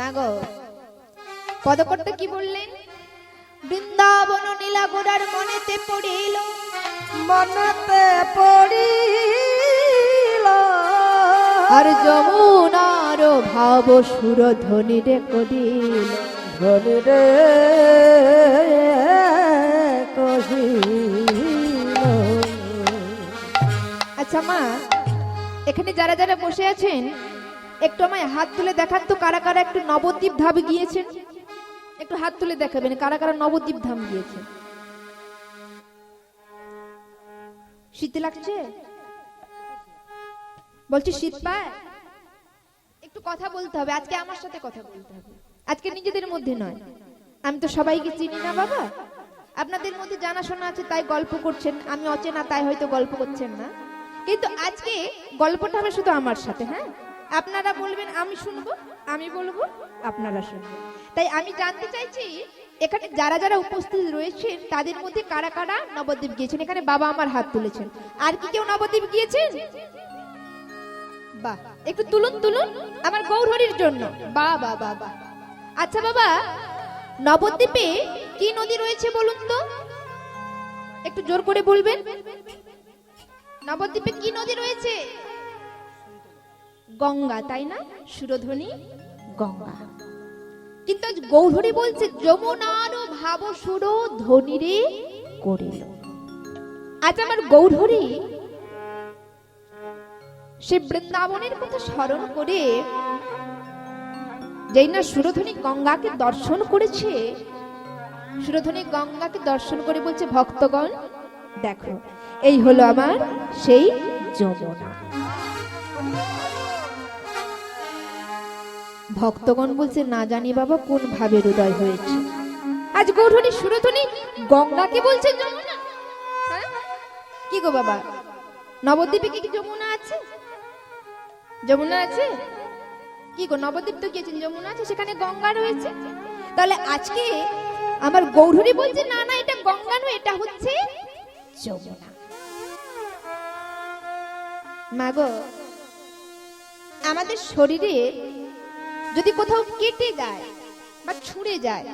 মাগো পদকর্তা কি বললেন? বৃন্দাবন নীলা গোড়ার মনেতে পড়িল। মনতে পড়িল। আর যমুনার ভাব সুর ধ্বনি রে করিল ধনি রে আচ্ছা মা এখানে যারা যারা বসে আছেন একটু আমায় হাত তুলে দেখান তো, কারা কারা একটু নবদ্বীপ ধাম গিয়েছেন? একটু হাত তুলে দেখাবেন, কারা কারা নবদ্বীপ ধাম গিয়েছেন? শীত লাগছে? বলছি শীত পায়? একটু কথা বলতে হবে, আজকে আমার সাথে কথা বলতে হবে। আজকে নিজেদের মধ্যে নয়। আমি তো সবাইকে চিনি না, বাবা। আপনাদের মধ্যে জানাশোনা আছে, তাই গল্প করছেন। আমি অচেনা, তাই হয়তো গল্প করছেন না। কিন্তু আজকে গল্পটা হবে শুধু আমার সাথে হ্যাঁ? আপনারা বলবেন, আমি শুনব, আমি বলব, আপনারা শুনবেন। তাই আমি জানতে চাইছি, এখানে যারা যারা উপস্থিত রয়েছেন, তাদের মধ্যে কারা কারা নবদ্বীপ গিয়েছেন? এখানে বাবা আমার হাত তুলেছেন। আর কি কেউ নবদ্বীপ গিয়েছেন? বাহ, একটু তুলুন তুলুন, আমার গৌরহরির জন্য। বাহ বাহ বাহ বাহ। আচ্ছা বাবা, নবদ্বীপে কি নদী রয়েছে বলুন তো? একটু জোর করে বলবেন। নবদ্বীপে কি নদী রয়েছে? গঙ্গা, তাই না? সুরধ্বনি, গঙ্গা। কিন্তু আজ গৌরহরি বলছে, যমুনার ভাব সুর ধ্বনি রে করিল। আজ আমার গৌরহরি সে বৃন্দাবনের কথা স্মরণ করে, যেই না সুরধ্বনি গঙ্গাকে দর্শন করেছে, সুরধ্বনি গঙ্গাকে দর্শন করে বলছে, ভক্তগণ, দেখো, এই হলো আমার সেই যমুনা। ভক্তগণ বলছে, না জানি বাবা, কোন ভাবে হৃদয় হয়েছে? আজ গৌরহরি সুরধ্বনি গঙ্গাকে বলছে, যমুনা। হ্যাঁ? কি গো বাবা? নবদ্বীপে কি যমুনা আছে? যমুনা আছে? কি গো, নবদ্বীপ তো গিয়েছেন যমুনা আছে, সেখানে গঙ্গা রয়েছে? তাহলে আজকে আমার গৌরহরি বলছে, না না, এটা গঙ্গা নয়, এটা হচ্ছে যমুনা। মাগো আমাদের শরীরে যদি কোথাও কেটে যায় বা ছুঁড়ে যায়,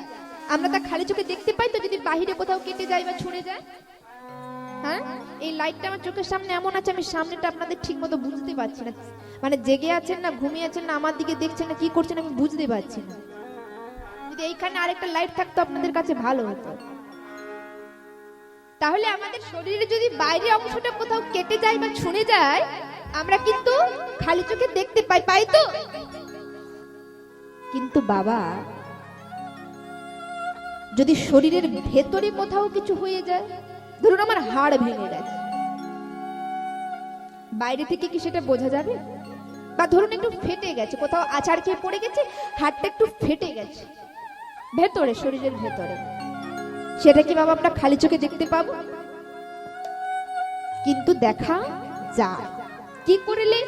আমরা তা খালি চোখে দেখতে পাই তো যদি বাহিরে কোথাও কেটে যায় বা ছুঁড়ে যায়? হ্যাঁ? এই লাইটটা আমার চোখের সামনে এমন আছে, আমি সামনেটা আপনাদের ঠিক মতো বুঝতে পারছি না। মানে জেগে আছেন না, ঘুমিয়ে আছেন না, আমার দিকে দেখছেন না, কি করছেন আমি বুঝতে পারছি না। যদি এইখানে আরেকটা লাইট থাকতো আপনাদের কাছে ভালো হতো। তাহলে আমাদের শরীরে যদি বাইরে অংশটা কোথাও কেটে যায় বা ছুঁড়ে যায়, আমরা কিন্তু খালি চোখে দেখতে পাই পাই তো? কিন্তু বাবা, যদি শরীরের ভেতরে কোথাও কিছু হয়ে যায়, ধরুন আমার হাড় ভেঙে গেছে, বাইরে থেকে কি সেটা বোঝা যাবে? বা ধরুন একটু ফেটে গেছে, কোথাও আচার খেয়ে পড়ে গেছে, হাড়টা একটু ফেটে গেছে, ভেতরে, শরীরের ভেতরে, সেটা কি বাবা আমরা খালি চোখে দেখতে পাবো? কিন্তু দেখা যায়, কি করলে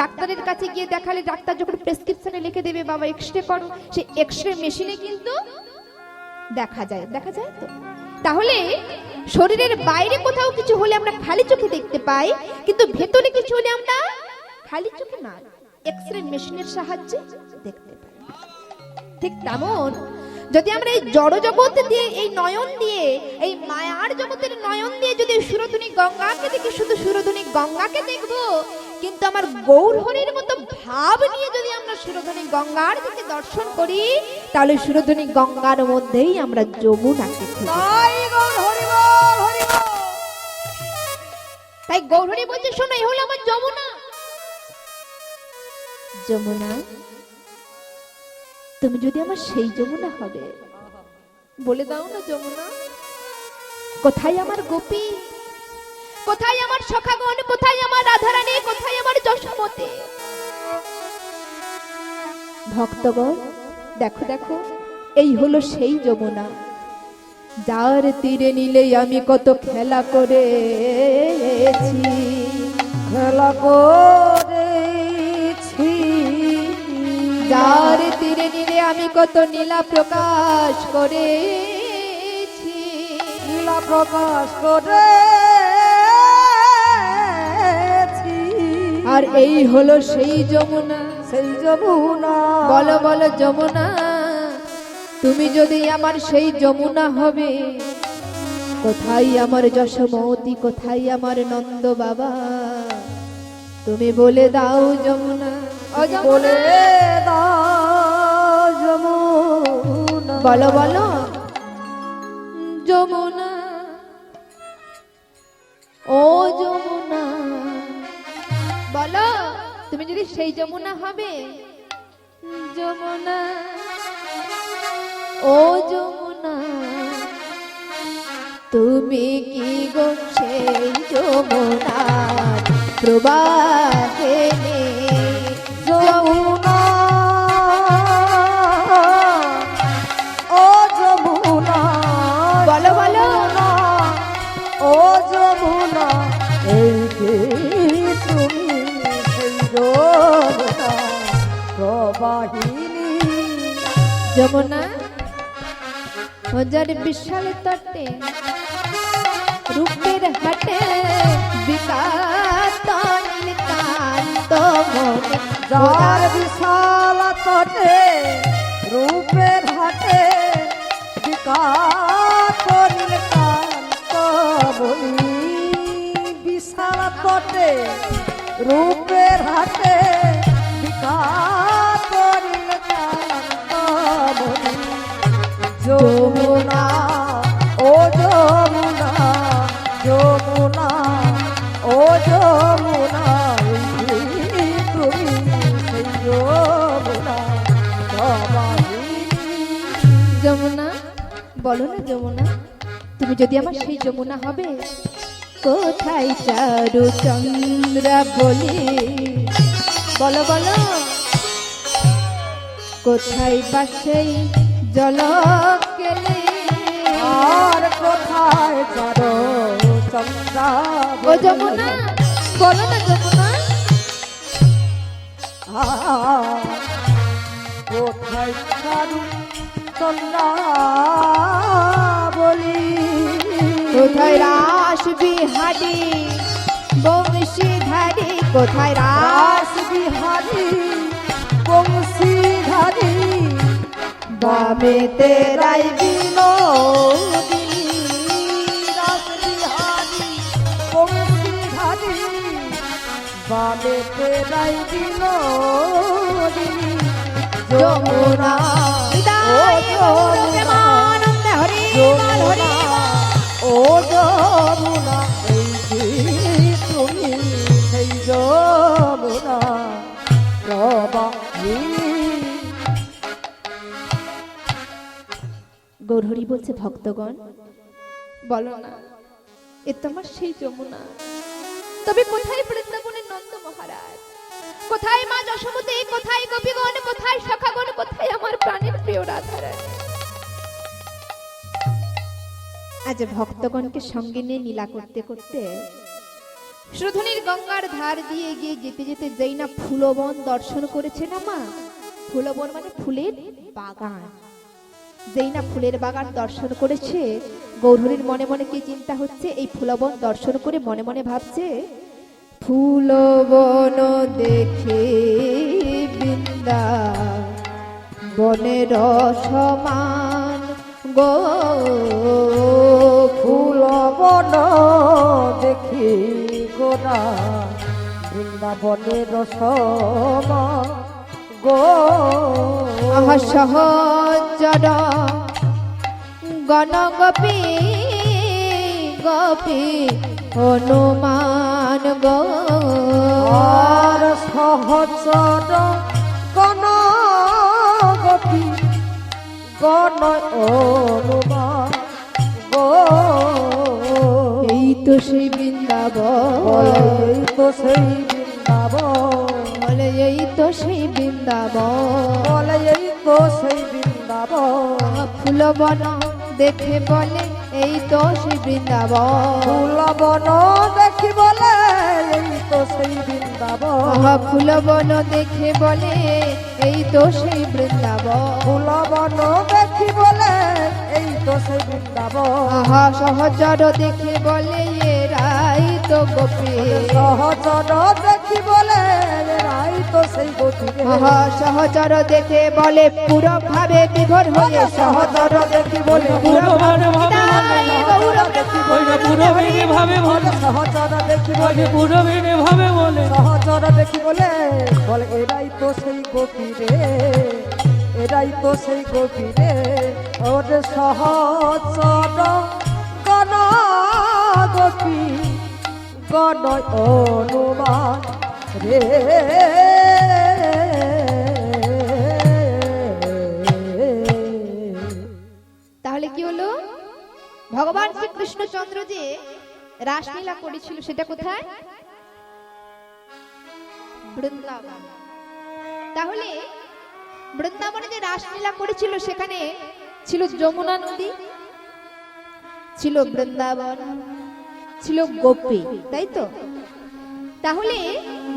ডাক্তারের কাছে গিয়ে দেখালে ডাক্তার যখন প্রেসক্রিপশনে লিখে দেবে, বাবা এক্সরে করো। সে এক্সরে মেশিনে কিন্তু দেখা যায় দেখা যায় তো? তাহলে শরীরের বাইরে কোথাও কিছু হলে আমরা খালি চোখে দেখতে পাই, কিন্তু ভেতরে কিছু হলে আমরা খালি চোখে না এক্সরে মেশিনের সাহায্যে দেখতে পাই। ঠিক তেমন যদি আমরা এই জড় জগৎ দিয়ে, এই নয়ন দিয়ে, এই মায়ার জগতের নয়ন দিয়ে যদি সুরধুনি গঙ্গাকে দেখি, শুধু সুরধুনি গঙ্গাকে দেখব কিন্তু আমার গৌরহরির মতো ভাব নিয়ে যদি আমরা সুরধুনি গঙ্গার দিকে দর্শন করি তাহলে সুরধুনি গঙ্গার মধ্যেই আমরা যমুনাকে তাই গৌরহরি বলছে শোনো এই হলো আমার যমুনা। যমুনা? তুমি যদি আমার সেই যমুনা হবে বলে দাও না যমুনা। কোথায় আমার গোপী? কোথায় আমার সখাগণ কোথায় আমার রাধারানী কোথায় আমার যশোমতে? ভক্তগণ দেখো দেখো এই হলো সেই যমুনা। যার তীরে নিলে আমি কত খেলা করেছি। খেলা করেছি। যার তীরে নিলে আমি কত নীলা প্রকাশ করেছি। লীলা প্রকাশ করেছি। আর এই হলো সেই যমুনা। সেই যমুনা। বলো বলো যমুনা তুমি যদি আমার সেই যমুনা হবে কোথায় আমার যশোমতি কোথায় আমার নন্দ বাবা? তুমি বলে দাও যমুনা। বলে দাও যমুনা। বলো বলো। তুমি যদি সেই যমুনা হবে যমুনা ও যমুনা তুমি কি গো সেই যমুনা প্রবাহে যমুনা। হাজার বিশাল তটে, রূপের হাটে বিকাত বিশাল তটে, রূপের হাটে বলি বিশাল তটে, রূপের হাটে যদি আমার সেই যমুনা হবে? কোথায় চারু চন্দ্র বলি? বলো বলো। কোথায় বাসেই জল কেলে আর কোথায় চারো চন্দ্রা ও যমুনা বলো না যমুনা। কোথায় চারু চন্দ্রা বলি কোথায় রাস বিহারি বংশীধারী কোথায় রাস বিহারি বংশীধারী বামে তেরাই বিনোদিনী রাস বিহারি বংশীধারী বামে তেরাই যমুনা হরি বলছে, ভক্তগণ, বলো না, এ তো আমার সেই যমুনা। তবে কোথায় বৃন্দাবনের নন্দ মহারাজ? কোথায় মা যশোমতী কোথায় গোপীগণ? কোথায় সখাগণ? কোথায় আমার প্রাণের প্রিয় রাধারানী? আজ ভক্তগণকে সঙ্গে নিয়ে নীলা করতে করতে সুধনির গঙ্গার ধার দিয়ে গিয়ে যেতে যেতে যেই না ফুলবন দর্শন করেছে না মা ফুলবন মানে ফুলের বাগান। যেই না ফুলের বাগান দর্শন করেছে। গৌরহরির মনে মনে কি চিন্তা হচ্ছে? এই ফুলবন দর্শন করে মনে মনে ভাবছে ফুলবন দেখে বৃন্দা বনের সমান গো ফুল বন দেখি গোনা বৃন্দাবনের সম গো। আহ সহচর গণগপি গপি হনুমান গো। সহচর গণ অনুমা গো এই তো সেই বৃন্দাবন। এই তো সেই বৃন্দাবন। বলে এই তো সেই বৃন্দাবন। বলে এই তো সেই বৃন্দাবন। ফুল বন দেখে বলে এই তো সেই বৃন্দাবন। ফুল বন দেখি বলে তো সেই বৃন্দাবন আহা ফুল বন দেখে বলে এই তো সেই বৃন্দাবন। ফুল বন দেখি বলে এই তো সেই বৃন্দাবন। আহা সহচর দেখে বলে এরাই তো গোপী সহচর দেখি বলে তো সেই সহচর দেখে বলে পুরো ভাবে বিভোর হয়ে সহচর দেখি বলে পুরো ভাবে পুরো ভেঙে বলে সহচর দেখি বলে পুরো ভেঙে ভাবে বলে। সহচর দেখি বলে বলে এরাই তো সেই গোপী রে এরাই তো সেই গোপী রে ওরে সহচর গণ গোপী গণ অনুমান তাহলে কি হলো? ভগবান শ্রীকৃষ্ণচন্দ্র যে রাসলীলা করেছিল, সেটা কোথায়? বৃন্দাবন। তাহলে বৃন্দাবনে যে রাসলীলা করেছিল, সেখানে ছিল যমুনা নদী, ছিল বৃন্দাবন, ছিল গোপী, তাই তো? তাহলে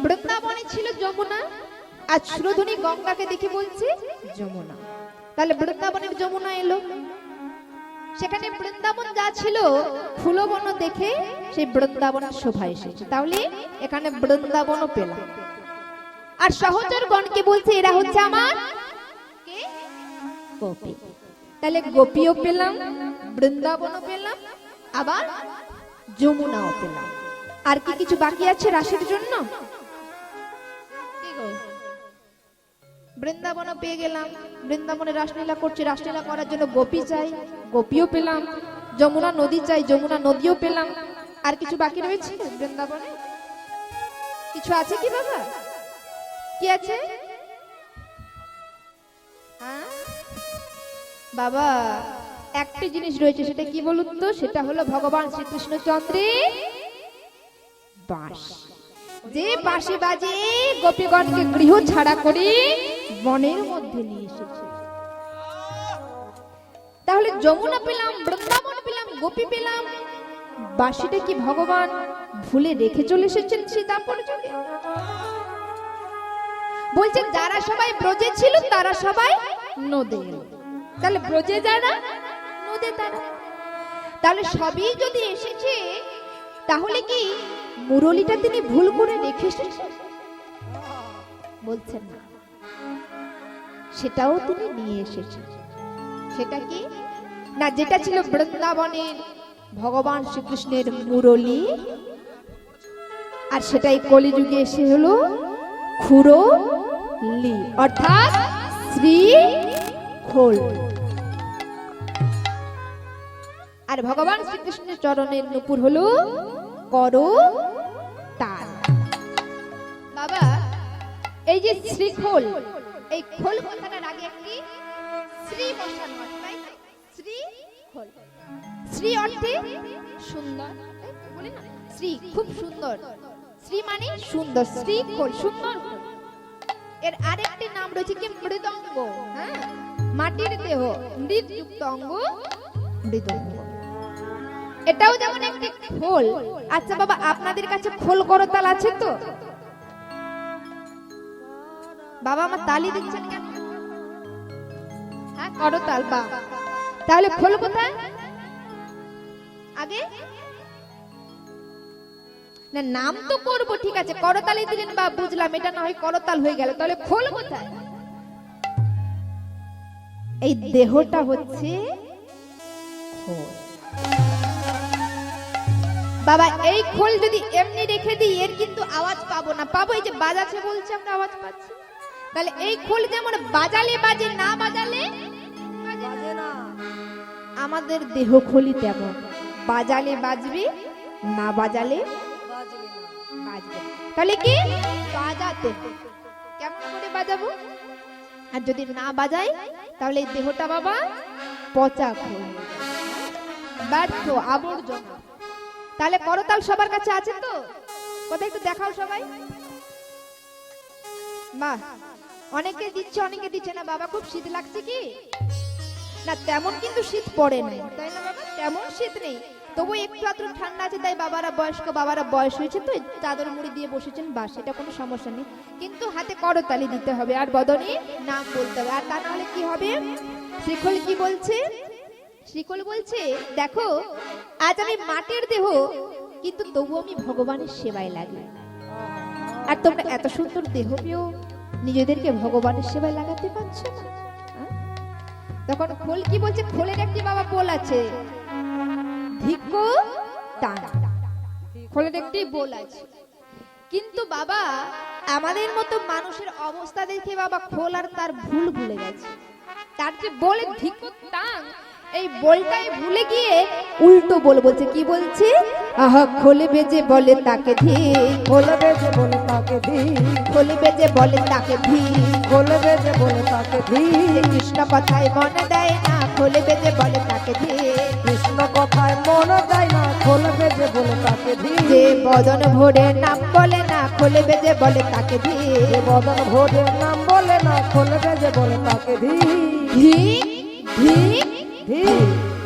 বৃন্দাবনে ছিল যমুনা, আর সুরধনী গঙ্গাকে দেখে বলছে যমুনা। তাহলে বৃন্দাবনের যমুনা এলো। সেখানে বৃন্দাবন যা ছিল, ফুলবন দেখে সেই বৃন্দাবন শোভা এসেছে। তাহলে এখানে বৃন্দাবনও পেলাম। আর সহচর গণকে বলছে, এরা হচ্ছে আমার গোপী। তাহলে গোপীও পেলাম, বৃন্দাবনও পেলাম, আবার যমুনাও পেলাম। আর কি কিছু বাকি আছে রাশের জন্য? বৃন্দাবনও পেয়ে গেলাম। বৃন্দাবনে রাসলীলা করছি, রাসলীলা করার জন্য গোপী চাই, গোপীও পেলাম। যমুনা নদী চাই, যমুনা নদীও পেলাম। আর কিছু বাকি রয়েছে বৃন্দাবনে? কিছু আছে কি বাবা? কি আছে? হ্যাঁ? বাবা, একটা জিনিস রয়েছে, সেটা কি বলুন তো? সেটা হলো ভগবান শ্রীকৃষ্ণচন্দ্রের বাঁশ। যে বাঁশি বাজে গোপীগণকে গৃহ ছাড়া করে বনের মধ্যে নিয়ে এসেছে। তাহলে যমুনা পেলাম, বৃন্দাবন পেলাম, গোপী পেলাম। বাঁশিটা কি ভগবান ভুলে রেখে চলে এসেছেন সীতাপর যুগে বলছে, যারা সবাই ব্রজে ছিল, তারা সবাই নদে তাহলে ব্রজে যারা, নদে তারা। তাহলে সবই যদি এসেছে, তাহলে কি মুরলিটা তিনি ভুল করে রেখে এসেছেন? বলছেন না। সেটাও তিনি নিয়ে এসেছেন সেটা কি? না, যেটা ছিল বৃন্দাবনের ভগবান শ্রীকৃষ্ণের মুরলি, আর সেটাই কলিযুগে এসে হলো খুরো লি অর্থাৎ শ্রী খোল। আর ভগবান শ্রীকৃষ্ণের চরণের নুপুর হলো কর বাবা, এই যে শ্রীখোল, এই খোল সুন্দর? শ্রী, খুব সুন্দর। শ্রী মানে সুন্দর, শ্রী সুন্দর এর আরেকটি নাম রয়েছে কি? মৃদঙ্গ হ্যাঁ? মাটির দেহ, মৃদযুক্ত অঙ্গ, মৃদঙ্গ। এটাও যেমন একটি খোল। আচ্ছা বাবা, আপনাদের কাছে খোল করতাল আছে তো? বাবা, আমার তালি দিচ্ছেন কেন? হ্যাঁ করতাল বা তাহলে খোল কোথায়? আগে? না নাম তো করব ঠিক আছে। করতালি দিলেন বা বুঝলাম এটা না হয় করতাল হয়ে গেল। তাহলে খোল কোথায়? এই দেহটা হচ্ছে খোল। বাবা এই খোল যদি এমনি রেখে দিই এর কিন্তু আওয়াজ পাবো না। পাবো এই যে বাজাচ্ছে বলছে আমরা আওয়াজ পাচ্ছি। তাহলে এই খোল যেমন বাজালে বাজে না বাজালে? বাজে না। আমাদের দেহ খোলই তেমন। বাজালে বাজবে? না বাজালে। তাহলে কি? বাজাতে। কেমন করে বাজাবো? আর যদি না বাজাই, তাহলে দেহটা বাবা পচা খোল। ব্যর্থ, আবর্জনা। তাহলে করতাল সবার কাছে আছে তো? কোথায় একটু দেখাও সবাই। বাহ, অনেকে দিচ্ছে অনেকে দিচ্ছে না। বাবা, খুব শীত লাগছে কি? না, তেমন কিন্তু শীত পড়ে নাই। তাই না বাবা? তেমন শীত নেই। তবু একটু আত্র ঠান্ডা আছে, তাই বাবারা বয়স্ক, বাবারা বয়স হয়েছে তো, চাদর মুড়ি দিয়ে বসেছেন বাস, এটা কোনো সমস্যা নেই। কিন্তু হাতে করতালি দিতে হবে, আর বদনে নাম বলতে হবে। আর তা নাহলে কি হবে? শ্রীখল কি বলছে? শ্রীখল বলছে, দেখো, আজ আমি মাটির দেহ, কিন্তু তবু আমি ভগবানের সেবায় লাগি। আর তোমরা এত সুন্দর দেহ পেয়েও নিজেদেরকে ভগবানের সেবায় লাগাতে পারছ না? তখন খোল কি বলছে? খোলের একটি বাবা বল আছে। ধিক্য দান। খোলের একটি বল আছে। কিন্তু বাবা, আমাদের মতো মানুষের অবস্থা দেখে বাবা খোল আর তার ভুল ভুলে গেছে। তার যে বলে ধিক্য টান এই বলটাই ভুলে গিয়ে উল্টো বল বলছে, কি বলছে? আহা, খোলে বেজে বলে তাকে ধীর বলবে যে বলে তাকে ধী, খোলে বেজে বলে তাকে ধীর বলবে যে বলে তাকে ধী। কৃষ্ণ কথায় মনে দেয় না, খোলে বেজে বলে তাকে ধীর কৃষ্ণ কথায় মন দেয় না বলবে যে বলে তাকে ধী যে বদন ভোরে নাম বলে না খোলে বেজে বলে তাকে ধীর যে বদন ভোরের নাম বলে না বলবে যে বলে তাকে ধী ধিক ধী।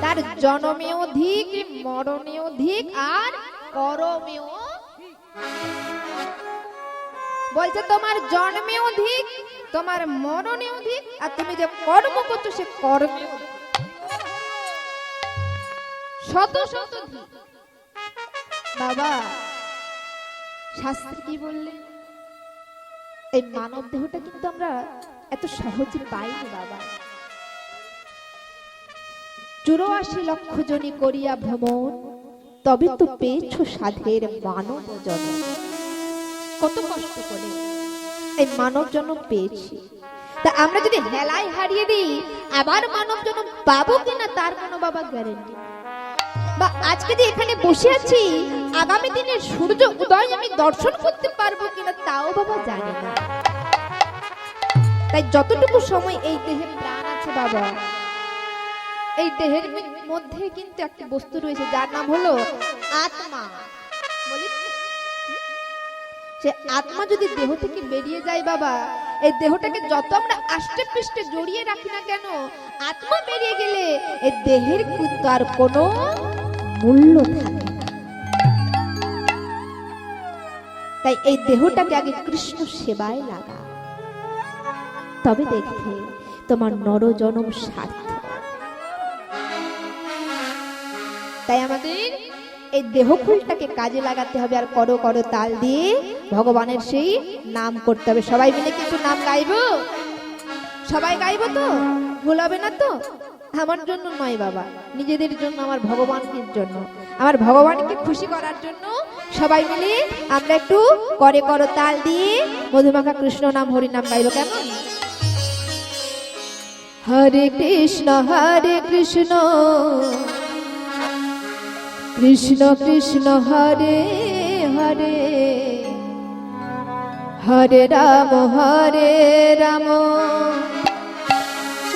তার জনমেও ধিক মরণেও ধিক আর করমেও বলছে তোমার জন্মেও ধিক তোমার মরণেও ধিক আর তুমি যে কর্ম করছ সে কর্মেও ধিক। শত শত বাবা শাস্ত্রী কি বললেন এই মানব দেহটা কিন্তু আমরা এত সহজে পাইনি বাবা। চুরাশি লক্ষ জনি করিয়া ভ্রমণ, তবে তো পেয়েছ সাধের মানব জন্ম কত কষ্ট করে এই মানব জন্ম পেয়েছি। তা আমরা যদি হেলায় হারিয়ে দিই, আবার মানব জন্ম পাবো কিনা তার কোনো বাবা গ্যারেন্টি বা আজকে যে এখানে বসে আছি, আগামী দিনের সূর্য উদয় আমি দর্শন করতে পারব কিনা তাও বাবা জানি না। তাই যতটুকু সময় এই দেহে প্রাণ আছে বাবা, এই দেহের মধ্যে কিন্তু একটা বস্তু রয়েছে, যার নাম হলো আত্মা। সে আত্মা যদি দেহ থেকে বেরিয়ে যায় বাবা, এই দেহটাকে যত আমরা আষ্টে পৃষ্ঠে জড়িয়ে রাখি না কেন, আত্মা বেরিয়ে গেলে এই দেহের কিন্তু আর কোনো মূল্য থাকে তাই এই দেহটাকে আগে কৃষ্ণ সেবায় লাগা। তবে দেখবে তোমার নরজনম সার্থক। তাই আমাদের এই দেহফুলটাকে কাজে লাগাতে হবে আর করো করো তাল দিয়ে ভগবানের সেই নাম করতে হবে। সবাই মিলে কিন্তু নাম গাইবো? সবাই গাইবো তো? ভুল হবে না তো? আমার জন্য নয় বাবা। নিজেদের জন্য, আমার ভগবানের জন্য। আমার ভগবানকে খুশি করার জন্য সবাই মিলে আমরা একটু করে করো তাল দিয়ে। মধুমাখা কৃষ্ণ নাম হরি নাম গাইবো কেমন? হরে কৃষ্ণ হরে কৃষ্ণ। কৃষ্ণ কৃষ্ণ, হরে হরে। হরে রাম হরে রাম।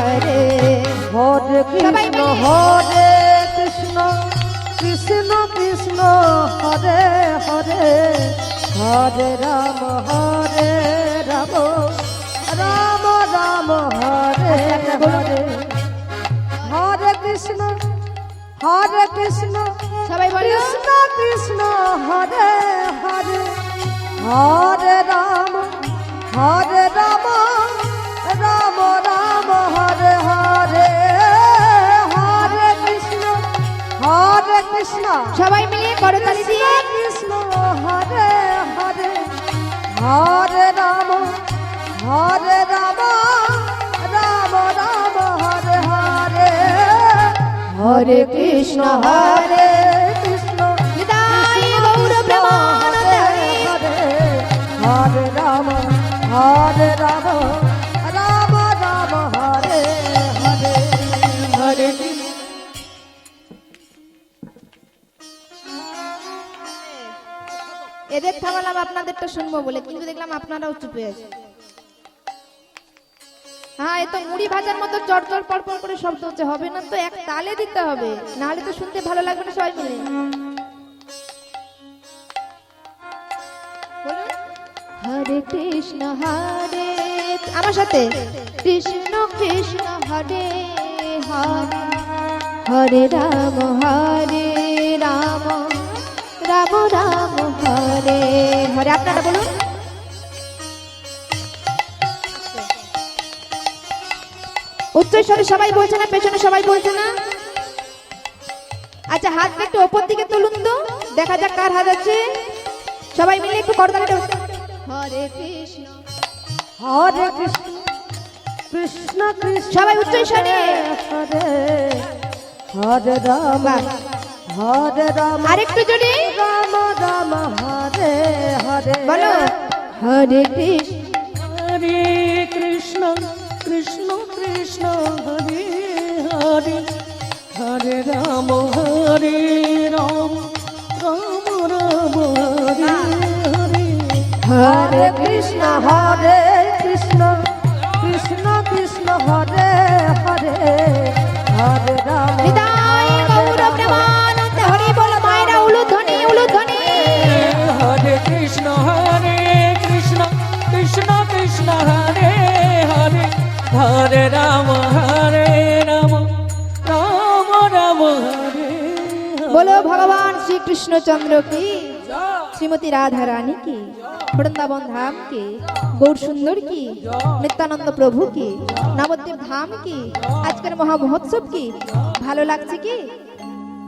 হরে হরে কৃষ্ণ। হরে কৃষ্ণ কৃষ্ণ কৃষ্ণ হরে হরে হরে রাম হরে রাম রাম রাম হরে হরে হরে কৃষ্ণ হরে কৃষ্ণ সবাই বলো কৃষ্ণ কৃষ্ণ হরে হরে হরে রাম হরে রাম কৃষ্ণ। সবাই মিলে করতালি দিয়ে। কৃষ্ণ হরে হরে হরে রাম হরে রাম রাম রাম হরে হরে। হরে কৃষ্ণ হরে কৃষ্ণ। গৌর প্রেমানন্দ হরে। হরে রাম হরে রাম এদের থামালাম আপনাদেরটা শুনব বলে কিন্তু দেখলাম আপনারাও চুপে আছে হ্যাঁ এ তো মুড়ি ভাজার মতো চড়চড় পরপর করে শব্দ হচ্ছে হবে না তো এক তালে দিতে হবে নাহলে তো শুনতে ভালো লাগবে না সবাই মিলে। হরে কৃষ্ণ হরে আমার সাথে? কৃষ্ণ কৃষ্ণ হরে হরে হরে রাম হরে রাম। রাম রাম হরে হরে। আপনারা বলুন। উচ্চস্বরে সবাই বলছে না পেছনে সবাই বলছে না? আচ্ছা হাত একটু ওপর দিকে তুলুন তো। দেখা যাক কার হাত আছে। সবাই মিলে একটু করতালিটা হরে কৃষ্ণ হরে কৃষ্ণ কৃষ্ণ কৃষ্ণ সবাই উচ্চস্বরে। হরে হরে রাম। হরে রাম আরেকটু জোরে। রাম রাম হরে হরে। বলো। হরে কৃষ্ণ হরে কৃষ্ণ কৃষ্ণ কৃষ্ণ হরে হরে। হরে রাম হরে রাম রাম রাম হরে হরে। হরে কৃষ্ণ হরে কৃষ্ণ কৃষ্ণ কৃষ্ণ হরে হরে। হরে রাম ভগবান শ্রীকৃষ্ণচন্দ্র কি? শ্রীমতী রাধা রানী কি? বৃন্দাবন ধাম কি? গৌর সুন্দর কি? নিত্যানন্দ প্রভু কি? নবদ্বীপ ধাম কি? আজকের মহা মহোৎসব কি? ভালো লাগছে কি?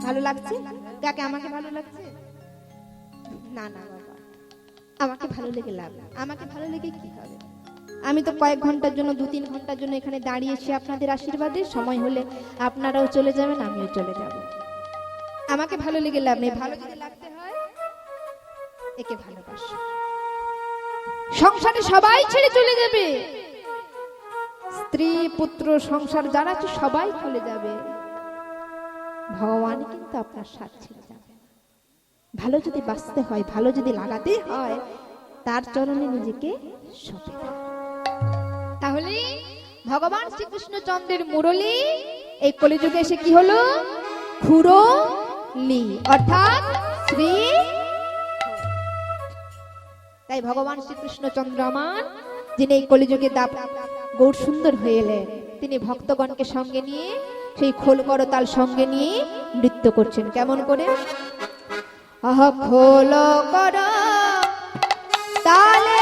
ভালো লাগছে? কাকে, আমাকে ভালো লাগছে? না না, বাবা। আমাকে ভালো লেগে লাভ আমাকে ভালো লেগে কি হবে? আমি তো কয়েক ঘণ্টার জন্য দু তিন ঘণ্টার জন্য এখানে দাঁড়িয়েছি আপনাদের আশীর্বাদে সময় হলে আপনারাও চলে যাবেন, আমিও চলে যাব। আমাকে ভালো লেগে লাভ নেই ভালো যদি লাগতে হয়, একে ভালোবাসো। সংসারে সবাই ছেড়ে চলে যাবে। স্ত্রী, পুত্র, সংসার যারা আছে সবাই চলে যাবে। ভগবান কিন্তু আপনার সাথ ছেড়ে যাবে ভালো যদি বাঁচতে হয়, ভালো যদি লাগাতে হয়, তার চরণে নিজেকে সঁপে তাহলে ভগবান শ্রীকৃষ্ণচন্দ্রের মুরলী এই কলিযুগে এসে কি হলো? খুরো লি, অর্থাৎ শ্রী তাই ভগবান শ্রীকৃষ্ণচন্দ্র আমার যিনি এই কলিযুগে দাপ গৌর সুন্দর হয়ে এলেন, তিনি ভক্তগণকে সঙ্গে নিয়ে, সেই খোল করতাল সঙ্গে নিয়ে নৃত্য করছেন। কেমন করে? আহ খোল কর, তালে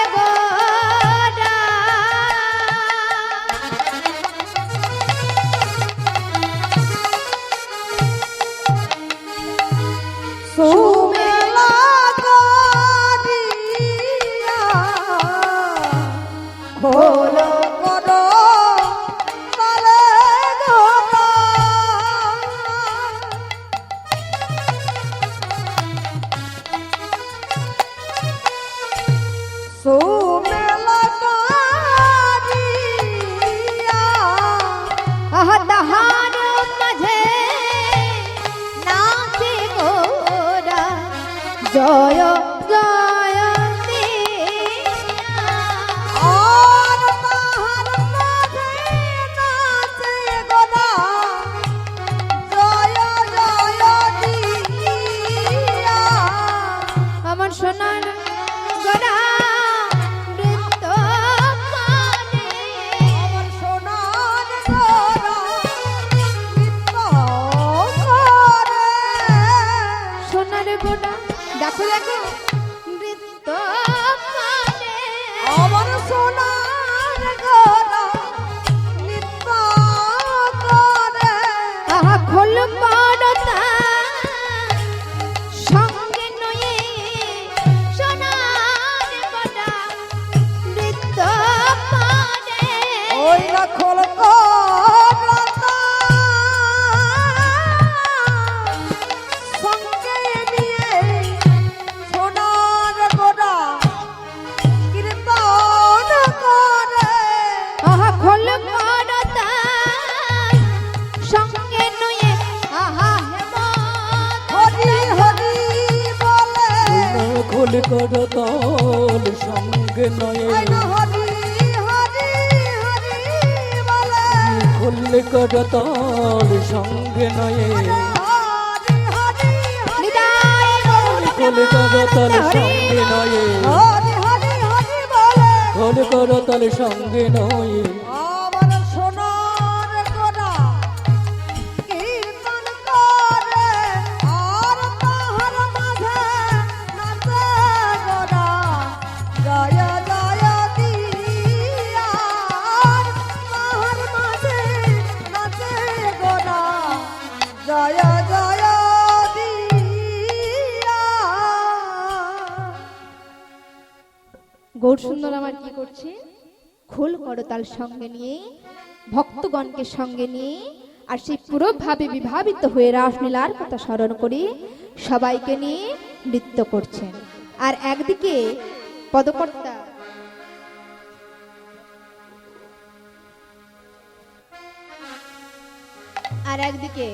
নয়ে। হরি হরি নিতাই গৌর খোল কর তল হরি সঙ্গে নয়ে করতাল সঙ্গে নয়ে। আমার কি করছে? খোল করতাল সঙ্গে নিয়ে, ভক্তগণকে সঙ্গে নিয়ে, আর সেই পুরো ভাবে বিভাবিত হয়ে রাসলীলার কথা স্মরণ করে সবাইকে নিয়ে নৃত্য করছেন আর একদিকে পদকর্তা আর একদিকে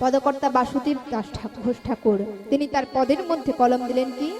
পদকর্তা বাসুদেব দাস ঘোষ ঠাকুর। তিনি তার পদের মধ্যে কলম দিলেন কি?